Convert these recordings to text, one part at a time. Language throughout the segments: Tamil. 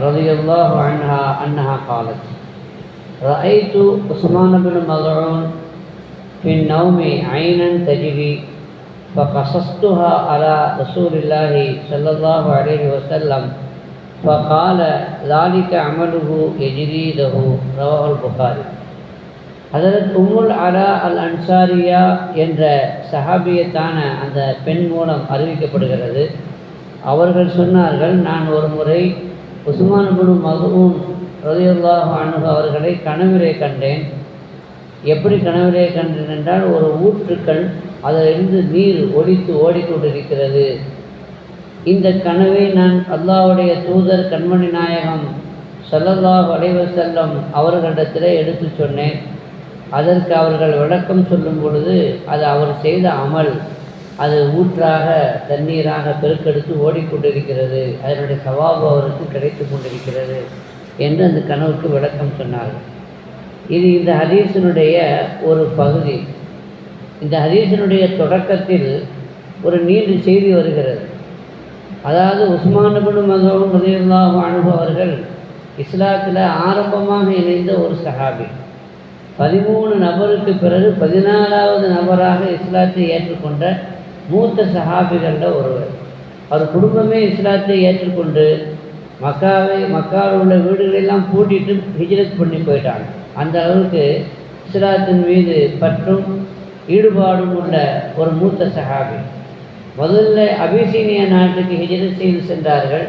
رضي الله عنها أنها قالت رأيت عثمان بن مظعون في النوم عينا تجري فقصصتها على رسول الله صلى الله عليه وسلم فقال ذلك عمله يجري له رواه البخاري ஹதரத் உம்முல் அலா அல் அன்சாரியா என்ற சஹாபியத்தான அந்த பெண் மூலம் அறிவிக்கப்படுகிறது அவர்கள் சொன்னார்கள் நான் ஒரு முறை உஸ்மான் குரு மகூன் ரதியுல்லாஹ் அணுக அவர்களை கனவிலே கண்டேன். எப்படி கனவிலே கண்டேன் என்றால் ஒரு ஊற்றுக்கள் அதிலிருந்து நீர் ஒடித்து ஓடிக்கொண்டிருக்கிறது. இந்த கனவை நான் அல்லாவுடைய தூதர் கண்மணி நாயகம் சல்லல்லாஹ் அலைஹி செல்லம் அவர்களிடத்தில் எடுத்து சொன்னேன். அதற்கு அவர்கள் விளக்கம் சொல்லும் பொழுது அது அவர் செய்த அமல். அது ஊற்றாக தண்ணீராக பெருக்கெடுத்து ஓடிக்கொண்டிருக்கிறது. அதனுடைய சவாபு அவருக்கு கிடைத்து கொண்டிருக்கிறது என்று அந்த கனவுக்கு விளக்கம் சொன்னார்கள் இது இந்த ஹதீஸினுடைய ஒரு பகுதி. இந்த ஹதீஸினுடைய தொடக்கத்தில் ஒரு நீண்ட செய்தி வருகிறது. அதாவது உஸ்மானபுன் மகவும் ரதியுல்லாஹு அனுபவர்கள் இஸ்லாத்தில் ஆரம்பமாக இணைந்த ஒரு சஹாபி. பதிமூணு நபருக்கு பிறகு பதினாலாவது நபராக இஸ்லாத்தை ஏற்றுக்கொண்ட மூத்த சஹாபிகளில் ஒருவர். அவர் குடும்பமே இஸ்லாத்தை ஏற்றுக்கொண்டு மக்காவை மக்காவில் உள்ள வீடுகளெல்லாம் பூட்டிட்டு ஹிஜ்ரத் பண்ணி போயிட்டாங்க. அந்த அளவுக்கு இஸ்லாத்தின் மீது பற்றும் ஈடுபாடும் உள்ள ஒரு மூத்த சஹாபி. முதல்ல அபிசீனிய நாட்டுக்கு ஹிஜ்ரத் செய்து சென்றார்கள்.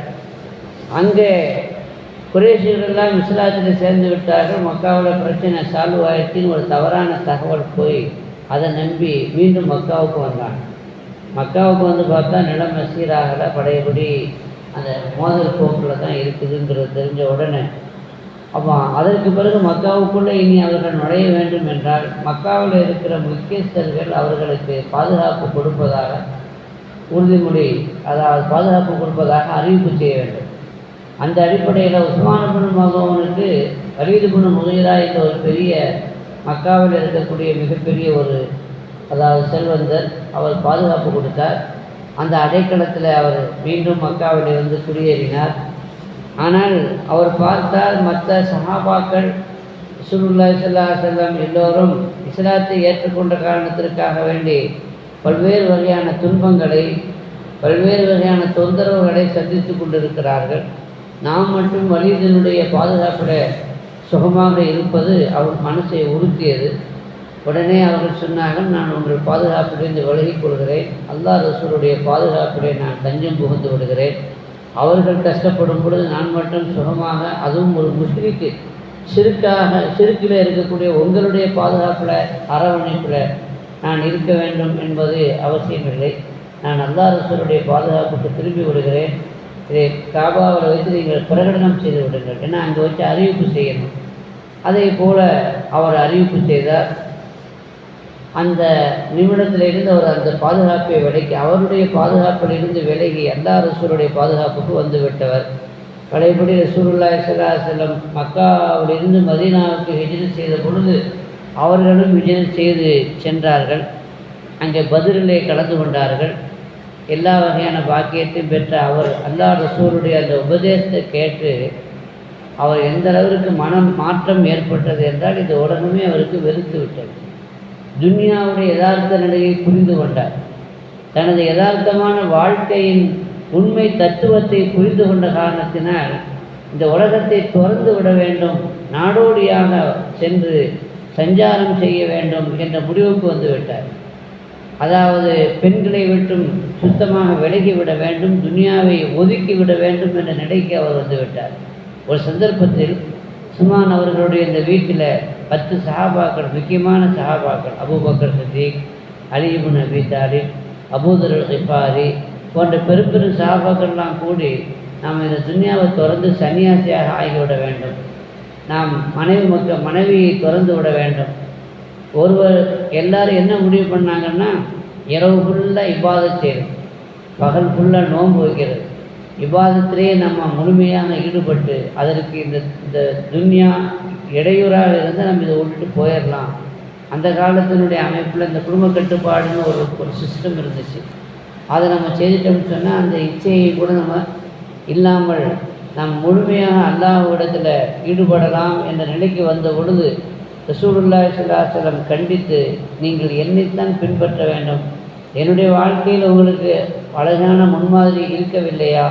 அங்கே குரேஷியர்கள்லாம் இஸ்லாத்தில் சேர்ந்து விட்டார்கள். மக்காவில் பிரச்சனை சால்வ் ஆயிடுச்சுன்னு ஒரு தவறான தகவல் போய் அதை நம்பி மீண்டும் மக்காவுக்கு வந்தாங்க. மக்காவுக்கு வந்து பார்த்தா நிலம் சீராகலை படையபடி அந்த மோதல் போக்கில் தான் இருக்குதுங்கிறது தெரிஞ்ச உடனே. அப்போ அதற்கு பிறகு மக்காவுக்குள்ளே இனி அவர்கள் நுழைய வேண்டும் என்றால் மக்காவில் இருக்கிற முக்கியஸ்தர்கள் அவர்களுக்கு பாதுகாப்பு கொடுப்பதாக உறுதிமொழி அதாவது பாதுகாப்பு கொடுப்பதாக அறிவிப்பு செய்ய வேண்டும். அந்த அடிப்படையில் உஸ்மானபுன் மகவனுக்கு வலிதுபுன் முகைரா என்ற ஒரு பெரிய மக்காவில் இருக்கக்கூடிய மிகப்பெரிய ஒரு அதாவது செல்வந்தர் அவர் பாதுகாப்பு கொடுத்தார். அந்த அடைக்கலத்தில் அவர் மீண்டும் மக்காவில் வந்து குடியேறினார். ஆனால் அவர் பார்த்தால் மற்ற சஹாபாக்கள் சுருல்லா சல்லா செல்லம் எல்லோரும் இஸ்லாத்தை ஏற்றுக்கொண்ட காரணத்திற்காக வேண்டி பல்வேறு வகையான துன்பங்களை பல்வேறு வகையான தொந்தரவுகளை சந்தித்து கொண்டிருக்கிறார்கள். நாம் மட்டும் வலிதனுடைய பாதுகாப்பில் சுகமாக இருப்பது அவர் மனசை உறுத்தியது. உடனே அவர்கள் சொன்னார்கள் நான் உங்கள் பாதுகாப்பிலிருந்து விலகிக் கொள்கிறேன். அல்லா ரசூருடைய பாதுகாப்பிலே நான் தஞ்சம் புகுந்து விடுகிறேன். அவர்கள் கஷ்டப்படும் பொழுது நான் மட்டும் சுகமாக அதுவும் ஒரு முஸ்லிக்கு சிறுக்காக சிறுக்கில் இருக்கக்கூடிய உங்களுடைய பாதுகாப்பில் அரவணைப்பில் நான் இருக்க வேண்டும் என்பது அவசியமில்லை. நான் அல்லா ரசூருடைய பாதுகாப்புக்கு திரும்பி விடுகிறேன். இதை காபாவில் வைத்து நீங்கள் பிரகடனம் செய்து விடுங்கள். ஏன்னா அங்கே வச்சு அறிவிப்பு செய்யணும். அதே போல் அவர் அறிவிப்பு செய்தார். அந்த நிமிடத்திலிருந்து அவர் அந்த பாதுகாப்பை விலகி அவருடைய பாதுகாப்பிலிருந்து விலகி எல்லா ரசூருடைய பாதுகாப்புக்கு வந்துவிட்டவர் பழையபடி ரசூருல்லா சல்லா செல்லம் மக்காவிலிருந்து மதீனாவுக்கு விஜயம் செய்த பொழுது அவர்களும் விஜயம் செய்து சென்றார்கள். அங்கே பதிலிலே கலந்து கொண்டார்கள். எல்லா வகையான பாக்கியத்தையும் பெற்ற அவர் அல்லா ரசூருடைய அந்த உபதேசத்தை கேட்டு அவர் எந்த அளவிற்கு மனம் மாற்றம் ஏற்பட்டது என்றால் இந்த உலகமே அவருக்கு வெறுத்து விட்டது. துன்யாவுடைய யதார்த்த நிலையை புரிந்து கொண்டார். தனது யதார்த்தமான வாழ்க்கையின் உண்மை தத்துவத்தை புரிந்து கொண்ட காரணத்தினால் இந்த உலகத்தை துறந்து விட வேண்டும் நாடோடியாக சென்று சஞ்சாரம் செய்ய வேண்டும் என்ற முடிவுக்கு வந்துவிட்டார். அதாவது பெண்களை விட்டும் சுத்தமாக விலகி விட வேண்டும் துனியாவை ஒதுக்கி விட வேண்டும் என்ற நிலைக்கு அவர் வந்துவிட்டார். ஒரு சந்தர்ப்பத்தில் சுமான் அவர்களுடைய இந்த வீட்டில் பத்து சஹாபாக்கள் முக்கியமான சஹாபாக்கள் அபூபக்கர் சதீக் அலிபுன் நபி தாலிப் அபூதர் இஃபாரி போன்ற பெரும் பெரும் சஹாபாக்கள்லாம் கூடி நாம் இந்த துன்யாவை திறந்து சன்னியாசியாக ஆகிவிட வேண்டும். நாம் மனைவி மக்கள் மனைவியை திறந்து விட வேண்டும். ஒருவர் எல்லாரும் என்ன முடிவு பண்ணாங்கன்னா இரவு ஃபுல்லாக இவ்வாத செய்யணும். பகல் ஃபுல்லாக நோன்பு வைக்கிறது. விவாதத்திலேயே நம்ம முழுமையாக ஈடுபட்டு அதற்கு இந்த இந்த துன்யா இடையூறாக இருந்து நம்ம இதை விட்டுட்டு போயிடலாம். அந்த காலத்தினுடைய அமைப்பில் இந்த குடும்ப கட்டுப்பாடுன்னு ஒரு ஒரு சிஸ்டம் இருந்துச்சு. அதை நம்ம செய்துட்டோம்னு சொன்னால் அந்த இச்சையை கூட நம்ம இல்லாமல் நாம் முழுமையாக அல்லாஹ்விடத்தில் ஈடுபடலாம் என்ற நிலைக்கு வந்த பொழுது ரசூலுல்லா சுல்லாசலம் கண்டித்து நீங்கள் என்னைத்தான் பின்பற்ற வேண்டும்? என்னுடைய வாழ்க்கையில் உங்களுக்கு அழகான முன்மாதிரி இருக்கவில்லையா?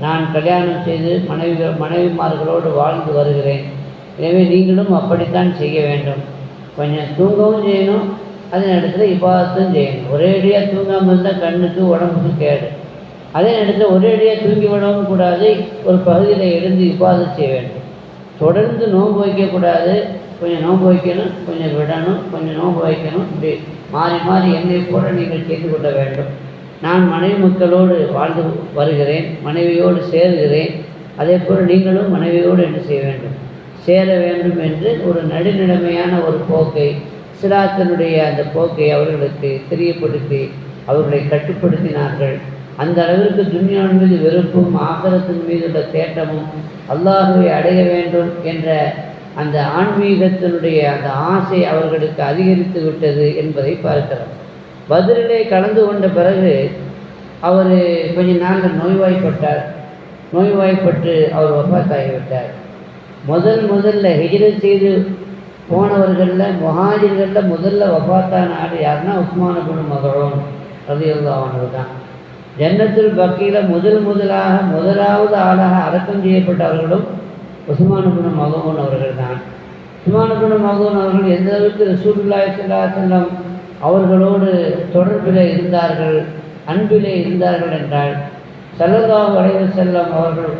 நான் கல்யாணம் செய்து மனைவி மனைவிமார்களோடு வாழ்ந்து வருகிறேன். எனவே நீங்களும் அப்படித்தான் செய்ய வேண்டும். கொஞ்சம் தூங்கவும் செய்யணும் அதே நேரத்தில் இப்பாதத்தும் செய்யணும். ஒரேடியாக தூங்காமல் இருந்தால் கண்ணுக்கு உடம்புக்கு கேடு. அதே நேரத்தில் ஒரேடியாக தூங்கி விடவும் கூடாது. ஒரு பகுதியில் எழுந்து இப்பாதம் செய்ய வேண்டும். தொடர்ந்து நோன்பு வைக்கக்கூடாது கொஞ்சம் நோன்பு வைக்கணும் கொஞ்சம் விடணும் கொஞ்சம் நோன்பு வைக்கணும் இப்படி மாறி மாறி என்னை கூட நீங்கள் செய்து கொள்ள வேண்டும். நான் மனைவி மக்களோடு வாழ்ந்து வருகிறேன் மனைவியோடு சேருகிறேன். அதே போல் நீங்களும் மனைவியோடு என்ன செய்ய வேண்டும். சேர வேண்டும் என்று ஒரு நடுநிலைமையான ஒரு போக்கை சிராத்தனுடைய அந்த போக்கை அவர்களுக்கு தெரியப்படுத்தி அவர்களை கட்டுப்படுத்தினார்கள். அந்த அளவிற்கு துன்யாவின் மீது வெறுப்பும் ஆகரத்தின் மீதுள்ள தேட்டமும் அல்லாஹுவை அடைய வேண்டும் என்ற அந்த ஆன்மீகத்தினுடைய அந்த ஆசை அவர்களுக்கு அதிகரித்து விட்டது என்பதை பார்க்கிறோம். பதிலே கலந்து கொண்ட பிறகு அவர் கொஞ்ச நாங்கள் நோய்வாய்ப்பட்டார். நோய்வாய்ப்பட்டு அவர் ஒப்பாத்தாகிவிட்டார் முதல் முதல்ல ஹிஜரத் செய்து போனவர்களில் முஹாஜிர்களில் முதல்ல வஃபாத்தான ஆடு யாருன்னா உஸ்மான குணு மகளோன் ரதியுல்லாவனவர் தான். ஜன்னத்தில் பக்கியில் முதல் முதலாக முதலாவது ஆளாக அடக்கம் செய்யப்பட்டவர்களும் உஸ்மான மகோன் அவர்கள் தான் உஸ்மான மகோன் அவர்கள் எந்த அளவுக்கு ரசூலுல்லாஹி ஸல்லல்லாஹு செல்லம் அவர்களோடு தொடர்பில் இருந்தார்கள் அன்பிலே இருந்தார்கள் என்றால் சல்லதா வளைவு செல்லம் அவர்கள்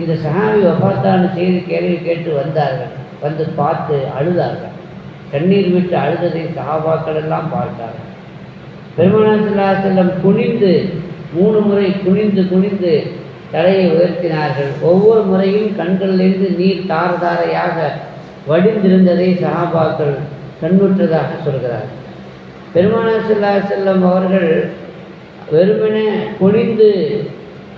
இந்த சஹாபி வபாத்தான செய்தி கேள்வி கேட்டு வந்தார்கள் வந்து பார்த்து அழுதார்கள். கண்ணீர் விட்டு அழுததை சஹாபாக்கள் எல்லாம் பார்த்தார்கள். பெருமானா செல்லம் குனிந்து மூணு முறை குனிந்து குனிந்து தலையை உயர்த்தினார்கள். ஒவ்வொரு முறையும் கண்களிலிருந்து நீர் தாரதாரையாக வடிந்திருந்ததை சஹாபாக்கள் கண்ணுற்றதாக சொல்கிறார்கள். பெருமானா செல்லா செல்லம் அவர்கள் வெறுமனே குனிந்து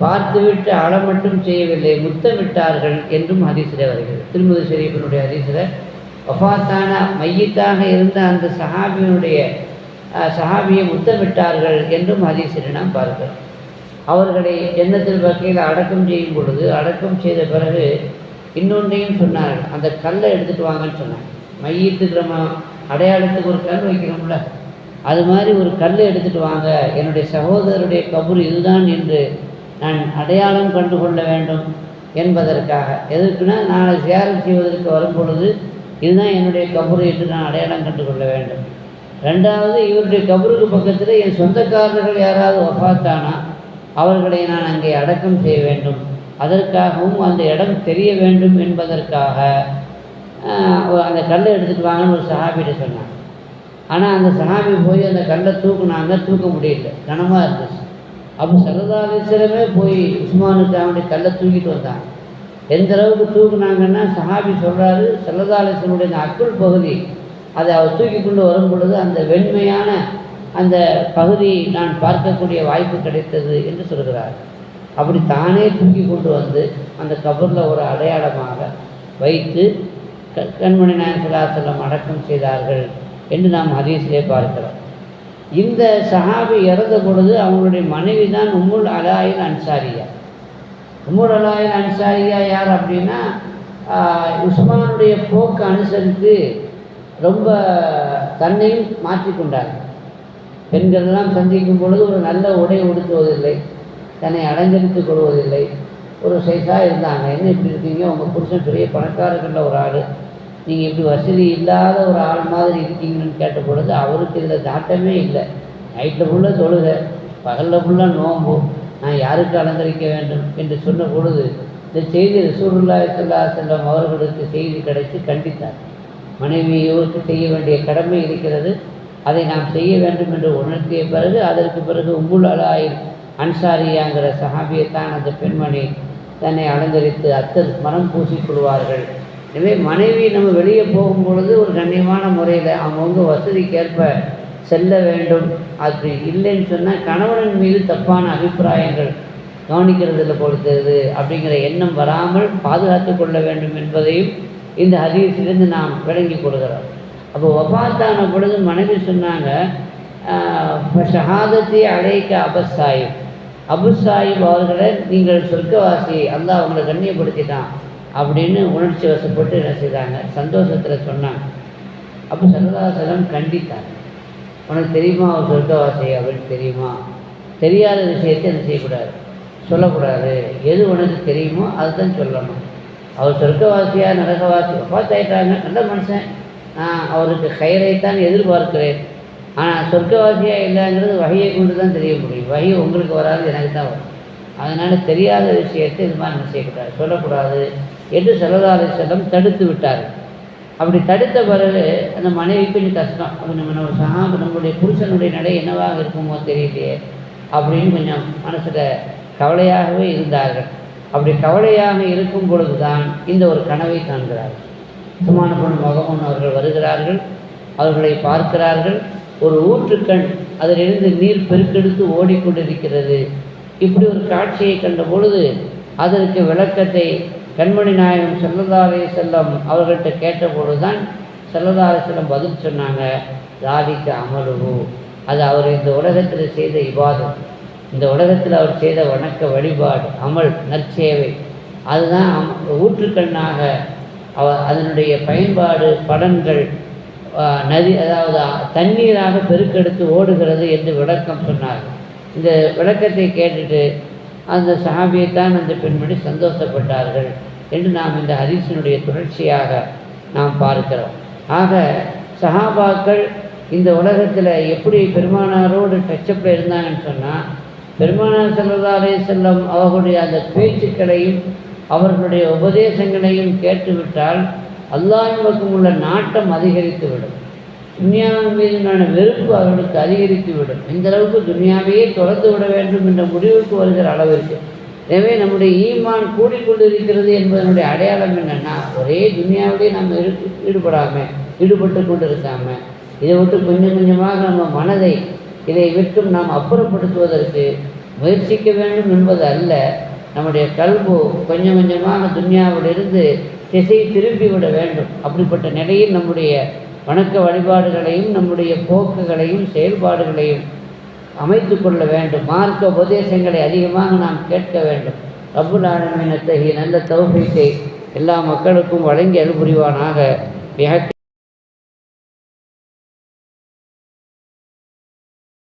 பார்த்துவிட்டு அள மட்டும் செய்யவில்லை முத்தமிட்டார்கள் என்றும் ஹதீஸில் வருகிறது. திருமதி ஷெரீஃபினுடைய ஹதீஸில் வஃபாத்தான மையத்தாக இருந்த அந்த சஹாபியினுடைய சஹாபியை முத்தமிட்டார்கள் என்றும் ஹதீஸில் நாம் பார்க்கிறோம். அவர்களை எண்ணத்தில் வகையில் அடக்கம் செய்யும் பொழுது அடக்கம் செய்த பிறகு இன்னொன்றையும் சொன்னார்கள். அந்த கல்லை எடுத்துகிட்டு வாங்கன்னு சொன்னாங்க. மையத்துக்கு நம்ம அடையாளத்துக்கு ஒரு கல் வைக்கிறோம்ல. அது மாதிரி ஒரு கல் எடுத்துகிட்டு வாங்க. என்னுடைய சகோதரருடைய கபூர் இதுதான் என்று நான் அடையாளம் கண்டு கொள்ள வேண்டும் என்பதற்காக. எதற்குனா நாளை சேரம் செய்வதற்கு வரும் பொழுது இதுதான் என்னுடைய கபூர் என்று நான் அடையாளம் கண்டு கொள்ள வேண்டும். ரெண்டாவது இவருடைய கபருக்கு பக்கத்தில் என் சொந்தக்காரர்கள் யாராவது ஒஃபாத்தானா அவர்களை நான் அங்கே அடக்கம் செய்ய வேண்டும். அதற்காகவும் அந்த இடம் தெரிய வேண்டும் என்பதற்காக அந்த கல்லை எடுத்துகிட்டு வாங்கன்னு ஒரு சஹாபிகிட்ட சொன்னான். ஆனால் அந்த சஹாபி போய் அந்த கல்லை தூக்குனாங்க தூக்க முடியல. கனமாக இருந்துச்சு. அப்போ சரதாலேஸ்வரமே போய் உஸ்மானுக்கு அவனுடைய கல்லை தூக்கிட்டு வந்தாங்க எந்த அளவுக்கு தூக்குனாங்கன்னா சஹாபி சொல்கிறாரு சல்லதாலேஸ்வரனுடைய அந்த அக்குள் பகுதி அதை அவர் தூக்கி கொண்டு வரும் பொழுது அந்த வெண்மையான அந்த பகுதி நான் பார்க்கக்கூடிய வாய்ப்பு கிடைத்தது என்று சொல்கிறார். அப்படி தானே தூக்கி கொண்டு வந்து அந்த கபரில் ஒரு அடையாளமாக வைத்து க கண்மணி நாயன் அடக்கம் செய்தார்கள் என்று நாம் ஹதீஸிலே பார்க்கிறோம். இந்த சஹாபி இறந்த பொழுது அவங்களுடைய மனைவி தான் உம்முல் அலாயில் அன்சாரியா. உம்முல் அலாயில் அன்சாரியா யார் அப்படின்னா உஸ்மானுடைய போக்கு அனுசரித்து ரொம்ப தன்னையும் கொண்டாங்க பெண்களெல்லாம் சந்திக்கும் பொழுது ஒரு நல்ல உடை உடுத்துவதில்லை தன்னை அலங்கரித்துக் கொள்வதில்லை. ஒரு சைஸாக இருந்தாங்க. என்ன இப்படி இருக்கீங்க? உங்கள் புருஷன் பெரிய பணக்காரர்களில் ஒரு ஆள். நீங்கள் இப்படி வசதி இல்லாத ஒரு ஆள் மாதிரி இருக்கீங்கன்னு கேட்ட பொழுது அவருக்கு இதில் தாட்டமே இல்லை. நைட்டில் ஃபுல்லாக தொழுக பகலில் ஃபுல்லாக நோம்பு நான் யாருக்கு அலங்கரிக்க வேண்டும் என்று சொன்ன பொழுது இந்த செய்தி ரசூருல்லா சொல்லா செல்லம் அவர்களுக்கு செய்தி கிடைத்து கண்டித்தார். மனைவியோருக்கு செய்ய வேண்டிய கடமை இருக்கிறது. அதை நாம் செய்ய வேண்டும் என்று உணர்த்திய பிறகு அதற்கு பிறகு உம்முல் அன்சாரியாங்கிற சஹாபியத்தான் அந்த பெண்மணி தன்னை அலங்கரித்து அத்தர் மனம் பூசிக்கொள்வார்கள் எனவே மனைவி நம்ம வெளியே போகும் பொழுது ஒரு கண்ணியமான முறையில் அவங்கவுங்க வசதிக்கேற்ப செல்ல வேண்டும். அப்படி இல்லைன்னு சொன்னால் கணவனின் மீது தப்பான அபிப்பிராயங்கள் கவனிக்கிறதில் பொறுத்தது அப்படிங்கிற எண்ணம் வராமல் பாதுகாத்து கொள்ள வேண்டும் என்பதையும் இந்த ஹதீஸிலிருந்து நாம் விளங்கி கொள்கிறோம். அப்போ வஃபாத்தான பொழுது மனைவி சொன்னாங்க ஷஹாதத்தை அழைக்க அபஸ்தாயும் அபுசாஹிப் அவர்களை நீங்கள் சொர்க்கவாசி அந்த அவங்களை கண்ணியப்படுத்திட்டான் அப்படின்னு உணர்ச்சி வசப்பட்டு என்ன செய்தாங்க? சந்தோஷத்தில் சொன்னாங்க. அப்போ சரதாசலம் கண்டித்தாங்க உனக்கு தெரியுமா அவர் சொர்க்கவாசி அப்படின்னு தெரியுமா? தெரியாத விஷயத்தை என்ன செய்யக்கூடாது. சொல்லக்கூடாது. எது உனக்கு தெரியுமோ அதுதான் சொல்லணும். அவர் சொர்க்கவாசியாக நரகவாசி? பார்த்தாயிட்டாங்க நல்ல மனுஷன். அவருக்கு கயிறைத்தான் எதிர்பார்க்கிறேன். ஆனால் சொர்க்கவாசியாக இல்லைங்கிறது வகையை கொண்டு தான் தெரிய முடியும். வகை உங்களுக்கு வராது எனக்கு தான் வரும். அதனால் தெரியாத விஷயத்தை இது மாதிரி என்ன செய்யக்கூடாது சொல்லக்கூடாது என்று செல்லதாரி செல்லம் தடுத்து விட்டார் அப்படி தடுத்த பிறகு அந்த மனைவி கொஞ்சம் கஷ்டம். அப்போ நம்ம நம்ம நம்மளுடைய புருஷனுடைய நடை என்னவாக இருக்குமோ தெரியலையே அப்படின்னு கொஞ்சம் மனசில் கவலையாகவே இருந்தார்கள். அப்படி கவலையாக இருக்கும் பொழுது தான் இந்த ஒரு கனவை காண்கிறார்கள். சுமான பொன் மகமன் அவர்கள் வருகிறார்கள். அவர்களை பார்க்கிறார்கள். ஒரு ஊற்றுக்கண் அதிலிருந்து நீர் பெருக்கெடுத்து ஓடிக்கொண்டிருக்கிறது. இப்படி ஒரு காட்சியை கண்ட பொழுது அதற்கு விளக்கத்தை கண்மணி நாயகம் செல்லதாரே செல்லம் அவர்கள்ட்ட கேட்டபொழுது தான் செல்லதாரே செல்லம் பதில் சொன்னாங்க. தாதிக்கு அமலுகு அது அவர் இந்த உலகத்தில் செய்த இவாதம் இந்த உலகத்தில் அவர் செய்த வணக்க வழிபாடு அமல் நற்சேவை அதுதான் ஊற்றுக்கண்ணாக அவ அதனுடைய பயன்பாடு பலன்கள் நதி அதாவது தண்ணீராக பெருக்கெடுத்து ஓடுகிறது என்று விளக்கம் சொன்னார்கள் இந்த விளக்கத்தை கேட்டுட்டு அந்த சஹாபியைத்தான் அந்த பெண்மணி சந்தோஷப்பட்டார்கள் என்று நாம் இந்த ஹரிசனுடைய தொடர்ச்சியாக நாம் பார்க்கிறோம். ஆக சஹாபாக்கள் இந்த உலகத்தில் எப்படி பெருமானாரோடு டச்சப்பில் இருந்தாங்கன்னு சொன்னால் பெருமானார் ஸல்லல்லாஹு செல்லும் அவர்களுடைய அந்த பேச்சுக்களையும் அவர்களுடைய உபதேசங்களையும் கேட்டுவிட்டால் அல்லாஹ்வின் பக்கம் உள்ள நாட்டம் அதிகரித்து விடும் துனியாவின் மீதான வெறுப்பு அவர்களுக்கு அதிகரித்து விடும் இந்த அளவுக்கு துனியாவையே தொடர்ந்து விட வேண்டும் என்ற முடிவுக்கு வருகிற அளவிற்கு. எனவே நம்முடைய ஈமான் கூடிக்கொண்டிருக்கிறது என்பதனுடைய அடையாளம் என்னன்னா ஒரே துனியாவிலே நம்ம ஈடுபடாமல் ஈடுபட்டு கொண்டிருக்காமல் இதை விட்டு கொஞ்சம் கொஞ்சமாக நம்ம மனதை இதை விட்டும் நாம் அப்புறப்படுத்துவதற்கு முயற்சிக்க வேண்டும் என்பது அல்ல. நம்முடைய கல்பு கொஞ்சம் கொஞ்சமாக துன்யாவிலிருந்து திசை திரும்பி விட வேண்டும். அப்படிப்பட்ட நிலையில் நம்முடைய வணக்க வழிபாடுகளையும் நம்முடைய போக்குகளையும் செயல்பாடுகளையும் அமைத்து கொள்ள வேண்டும். மார்க்க உபதேசங்களை அதிகமாக நாம் கேட்க வேண்டும். ரப்புல் ஆலமீன் அத்தகைய நல்ல தௌஃபீக்கை எல்லா மக்களுக்கும் வழங்கி அருள் புரிவானாக. மிக